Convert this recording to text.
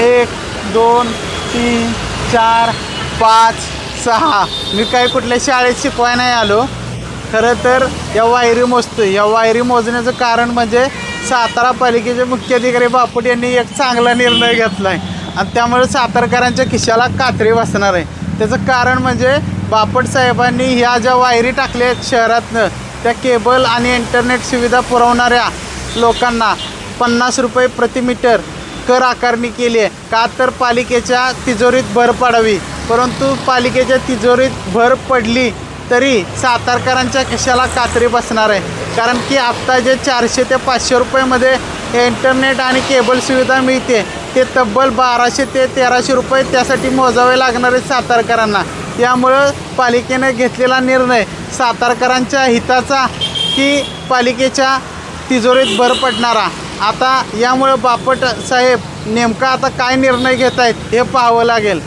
एक दोन तीन चार पाच सहा. मी काही कुठल्या शाळेत शिकवाय नाही आलो. खरं तर या वायरी मोजतो या वायरी मोजण्याचं कारण म्हणजे सातारा पालिकेचे मुख्याधिकारी बापट यांनी एक चांगला निर्णय घेतला आहे आणि त्यामुळे सातारकरांच्या खिशाला कात्री बसणार आहे. त्याचं कारण म्हणजे बापट साहेबांनी ह्या ज्या वायरी टाकल्या आहेत शहरातनं त्या केबल आणि इंटरनेट सुविधा पुरवणाऱ्या लोकांना पन्नास रुपये प्रति मीटर कर आकारणी केली आहे. का तर पालिकेच्या तिजोरीत भर पडावी. परंतु पालिकेच्या तिजोरीत भर पडली तरी सातारकरांच्या खिशाला कात्री बसणार आहे? कारण की आत्ता जे चारशे ते पाचशे रुपयेमध्ये इंटरनेट आणि केबल सुविधा मिळते ते तब्बल बाराशे ते तेराशे रुपये त्यासाठी मोजावे लागणार आहेत सातारकरांना. त्यामुळं पालिकेने घेतलेला निर्णय सातारकरांच्या हिताचा की पालिकेच्या तिजोरीत भर पडणारा? आता यामुळं बापट साहेब नेमका आता काय निर्णय घेत आहेत हे पाहावं लागेल.